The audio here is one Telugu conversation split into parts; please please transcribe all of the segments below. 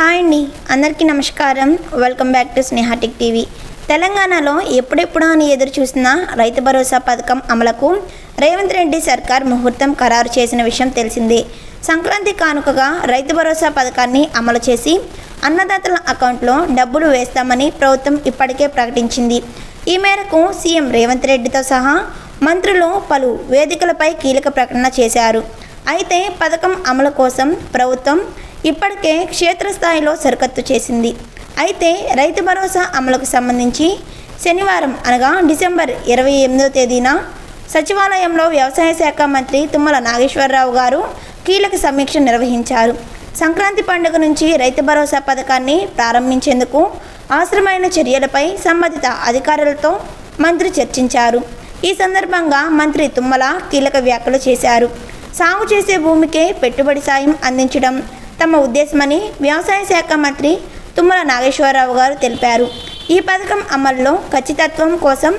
హాయ్ అండి. అందరికీ నమస్కారం. Welcome back to Snehatech TV తెలంగాణలో ఎప్పుడెప్పుడు అని ఎదురు చూసిన రైతు భరోసా పథకం అమలుకు రేవంత్ రెడ్డి సర్కార్ ముహూర్తం ఖరారు చేసిన విషయం తెలిసిందే. సంక్రాంతి కానుకగా రైతు భరోసా పథకాన్ని అమలు చేసి అన్నదాతల అకౌంట్లో డబ్బులు వేస్తామని ప్రభుత్వం ఇప్పటికే ప్రకటించింది. ఈ మేరకు సీఎం రేవంత్ రెడ్డితో సహా మంత్రులు పలు వేదికలపై కీలక ప్రకటన చేశారు. అయితే పథకం అమలు కోసం ప్రభుత్వం ఇప్పటికే క్షేత్రస్థాయిలో సరికత్తు చేసింది. అయితే రైతు భరోసా అమలుకు సంబంధించి శనివారం అనగా డిసెంబర్ ఇరవై ఎనిమిదో తేదీన సచివాలయంలో వ్యవసాయ శాఖ మంత్రి తుమ్మల నాగేశ్వరరావు గారు కీలక సమీక్ష నిర్వహించారు. సంక్రాంతి పండుగ నుంచి రైతు భరోసా పథకాన్ని ప్రారంభించేందుకు అవసరమైన చర్యలపై సంబంధిత అధికారులతో మంత్రి చర్చించారు. ఈ సందర్భంగా మంత్రి తుమ్మల కీలక వ్యాఖ్యలు చేశారు. సాగు చేసే భూమికే పెట్టుబడి సాయం అందించడం తమ ఉద్దేశమని వ్యవసాయ శాఖ మంత్రి తుమ్మల నాగేశ్వరరావు గారు తెలిపారు. ఈ పథకం అమల్లో ఖచ్చితత్వం కోసం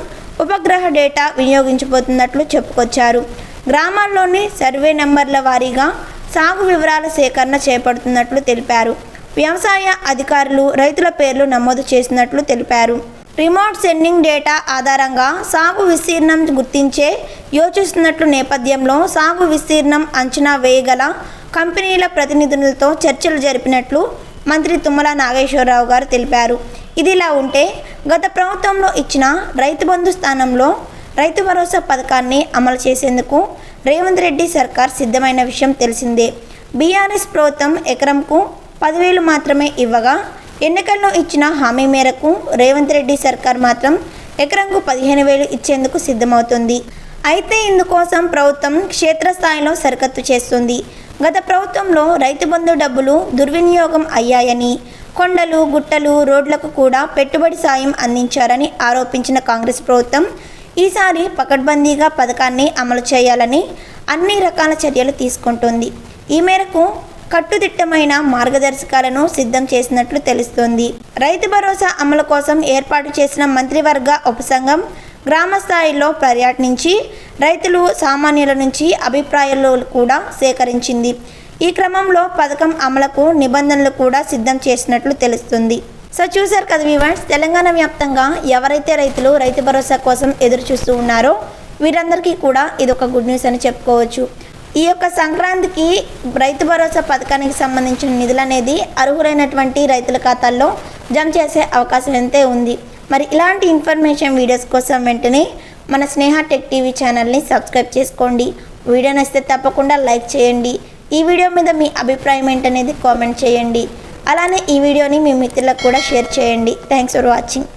ఉపగ్రహ డేటా వినియోగించబోతున్నట్లు చెప్పుకొచ్చారు. గ్రామాల్లోని సర్వే నెంబర్ల వారీగా సాగు వివరాల సేకరణ చేపడుతున్నట్లు తెలిపారు. వ్యవసాయ అధికారులు రైతుల పేర్లు నమోదు చేసినట్లు తెలిపారు. రిమోట్ సెండింగ్ డేటా ఆధారంగా సాగు విస్తీర్ణం గుర్తించే యోచిస్తున్నట్లు నేపథ్యంలో సాగు విస్తీర్ణం అంచనా వేయగల కంపెనీల ప్రతినిధులతో చర్చలు జరిపినట్లు మంత్రి తుమ్మల నాగేశ్వరరావు గారు తెలిపారు. ఇదిలా ఉంటే గత ప్రభుత్వంలో ఇచ్చిన రైతు బంధు స్థానంలో రైతు భరోసా పథకాన్ని అమలు చేసేందుకు రేవంత్ రెడ్డి సర్కార్ సిద్ధమైన విషయం తెలిసిందే. బీఆర్ఎస్ ప్రభుత్వం ఎకరంకు పదివేలు మాత్రమే ఇవ్వగా ఎన్నికల్లో ఇచ్చిన హామీ మేరకు రేవంత్ రెడ్డి సర్కార్ మాత్రం ఎకరంకు పదిహేను వేలు ఇచ్చేందుకు సిద్ధమవుతుంది. అయితే ఇందుకోసం ప్రభుత్వం క్షేత్రస్థాయిలో సరికత్తు చేస్తుంది. గత ప్రభుత్వంలో రైతు బంధు డబ్బులు దుర్వినియోగం అయ్యాయని కొండలు గుట్టలు రోడ్లకు కూడా పెట్టుబడి సాయం అందించారని ఆరోపించిన కాంగ్రెస్ ప్రభుత్వం ఈసారి పకడ్బందీగా పథకాన్ని అమలు చేయాలని అన్ని రకాల చర్యలు తీసుకుంటుంది. ఈ మేరకు కట్టుదిట్టమైన మార్గదర్శకాలను సిద్ధం చేసినట్లు తెలుస్తోంది. రైతు భరోసా అమలు కోసం ఏర్పాటు చేసిన మంత్రివర్గ ఉపసంఘం గ్రామ స్థాయిలో పర్యటించి రైతులు సామాన్యుల నుంచి అభిప్రాయాలు కూడా సేకరించింది. ఈ క్రమంలో పథకం అమలుకు నిబంధనలు కూడా సిద్ధం చేసినట్లు తెలుస్తుంది. సో చూశారు కదా వివర్స్ తెలంగాణ వ్యాప్తంగా ఎవరైతే రైతులు రైతు భరోసా కోసం ఎదురు చూస్తూ ఉన్నారో వీరందరికీ కూడా ఇది ఒక గుడ్ న్యూస్ అని చెప్పుకోవచ్చు. ఈ యొక్క సంక్రాంతికి రైతు భరోసా పథకానికి సంబంధించిన నిధులు అనేది అర్హులైనటువంటి రైతుల ఖాతాల్లో జమ చేసే అవకాశం ఎంతే ఉంది. మరి ఇలాంటి ఇన్ఫర్మేషన్ వీడియోస్ కోసం వెంటనే మన స్నేహ టెక్ టీవీ ఛానల్ని సబ్స్క్రైబ్ చేసుకోండి. వీడియో నచ్చితే తప్పకుండా లైక్ చేయండి. ఈ వీడియో మీద మీ అభిప్రాయం ఏంటనేది కామెంట్ చేయండి. అలానే ఈ వీడియోని మీ మిత్రులకు కూడా షేర్ చేయండి. Thanks for watching.